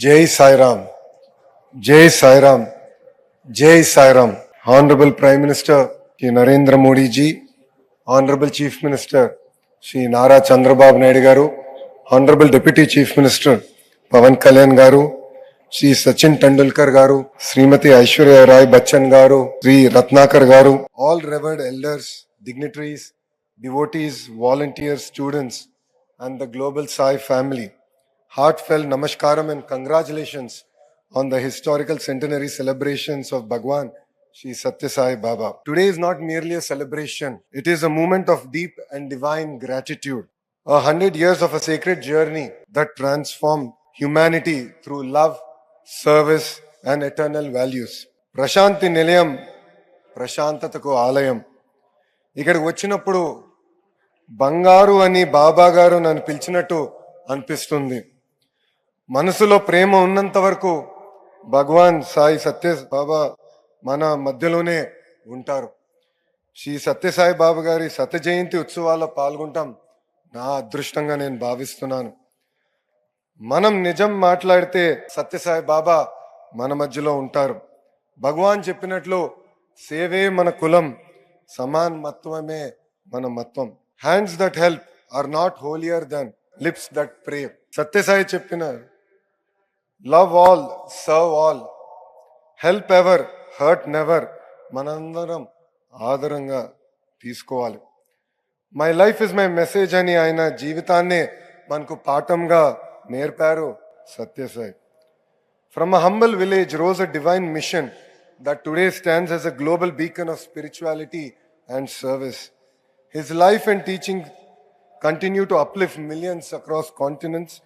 జై Sairam Jai Sairam Jai Sairam. Honourable prime minister Shri Narendra Modiji honourable chief minister Shri Nara Chandrababu Naidu garu honourable deputy chief minister Pawan Kalyan garu Shri Sachin Tendulkar గారు శ్రీమతి Aishwarya Roy Bachchan garu Shri Ratnakar garu all revered elders dignitaries devotees volunteers students and the global Sai family Heartfelt namaskaram and congratulations on the historical centenary celebrations of Bhagwan Sri Satya Sai Baba. Today is not merely a celebration, it is a moment of deep and divine gratitude. A hundred years of a sacred journey that transformed humanity through love, service, and eternal values. Prasanthi Nilayam ప్రశాంతతకు ఆలయం ఇక్కడికి వచ్చినప్పుడు బంగారు అని బాబా గారు నన్ను పిలిచినట్టు అనిపిస్తుంది మనసులో ప్రేమ ఉన్నంత వరకు భగవాన్ సాయి సత్య బాబా మన మధ్యలోనే ఉంటారు. శ్రీ సత్యసాయి బాబా గారి శత జయంతి ఉత్సవాల్లో పాల్గొంటాం నా అదృష్టంగా నేను భావిస్తున్నాను. మనం నిజం మాట్లాడితే సత్యసాయి బాబా మన మధ్యలో ఉంటారు. భగవాన్ చెప్పినట్లు సేవే మన కులం సమాన్ మత్వమే మన మత్వం. Hands that help are not holier than lips that pray Sathya Sai చెప్పిన Love all serve all help ever hurt never మనందరం ఆదరంగా తీసుకోవాలి my life is my message అని ఆయన జీవితాన్నే మనకు పాఠంగా నేర్పారు Sathya Sai From a humble village rose a divine mission that today stands as a global beacon of spirituality and service. His life and teaching continue to uplift millions across continents,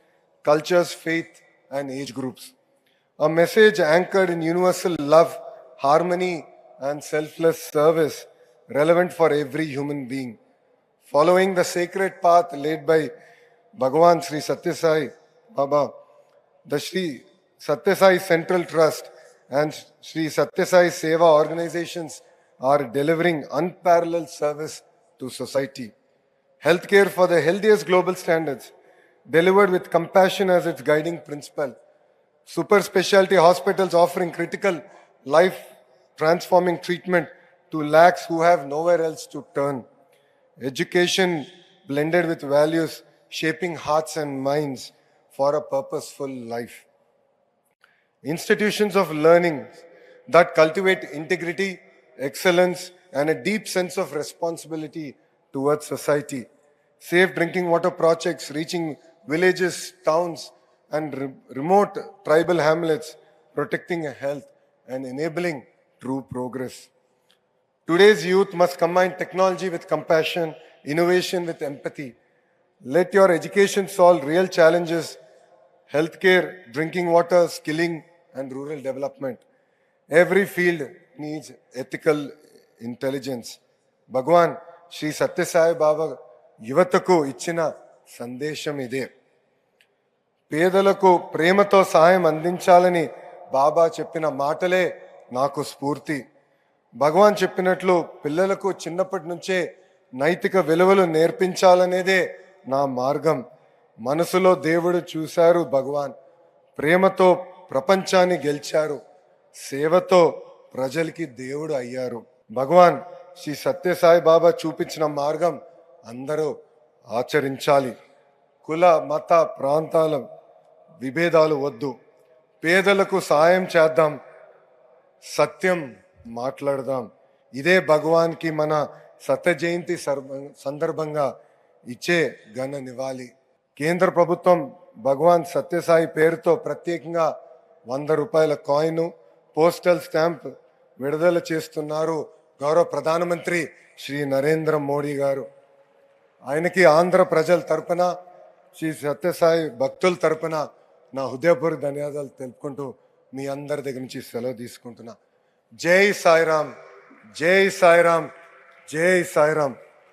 cultures, faith, and age groups. A message anchored in universal love, harmony, and selfless service, relevant for every human being. Following the sacred path laid by Bhagavan Sri Satyasai Baba, the Sri Satyasai Central Trust and Sri Satyasai Seva organizations are delivering unparalleled service to society. Healthcare for the healthiest global standards, delivered with compassion as its guiding principle. Super specialty hospitals offering critical life transforming treatment to lakhs who have nowhere else to turn. Education blended with values, shaping hearts and minds for a purposeful life. Institutions of learning that cultivate integrity, excellence, and a deep sense of responsibility towards society. Safe drinking water projects reaching villages, towns, and re- remote tribal hamlets, protecting health and enabling true progress. Today's youth must combine technology with compassion, innovation with empathy. Let your education solve real challenges healthcare, drinking water, skilling, and rural development. Every field needs ethical intelligence. భగవాన్ శ్రీ సత్యసాయి బాబా యువతకు ఇచ్చిన సందేశం ఇదే. పేదలకు ప్రేమతో సహాయం అందించాలని బాబా చెప్పిన మాటలే నాకు స్ఫూర్తి. భగవాన్ చెప్పినట్లు పిల్లలకు చిన్నప్పటి నుంచే నైతిక విలువలు నేర్పించాలనేదే నా మార్గం. మనసులో దేవుడు చూశారు భగవాన్. ప్రేమతో ప్రపంచాన్ని గెలిచారు. సేవతో ప్రజలకి దేవుడు అయ్యారు. భగవాన్ శ్రీ సత్యసాయి బాబా చూపించిన మార్గం అందరూ ఆచరించాలి. కుల మత ప్రాంతాల విభేదాలు వద్దు. పేదలకు సాయం చేద్దాం. సత్యం మాట్లాడదాం. ఇదే భగవాన్కి మన సత్య జయంతి సందర్భంగా ఇచ్చే ఘన నివాళి. కేంద్ర ప్రభుత్వం భగవాన్ సత్యసాయి పేరుతో ప్రత్యేకంగా వంద రూపాయల కాయిన్ పోస్టల్ స్టాంప్ విడుదల చేస్తున్నారు గౌరవ ప్రధానమంత్రి శ్రీ నరేంద్ర మోడీ గారు. ఆయనకి ఆంధ్ర ప్రజల తరపున శ్రీ సత్యసాయి భక్తుల తరపున నా హృదయపూర్వక ధన్యవాదాలు తెలుపుకుంటూ మీ అందరి దగ్గర నుంచి సెలవు తీసుకుంటున్నా. జై సాయిరామ్ జై సాయిరామ్ జై సాయిరామ్.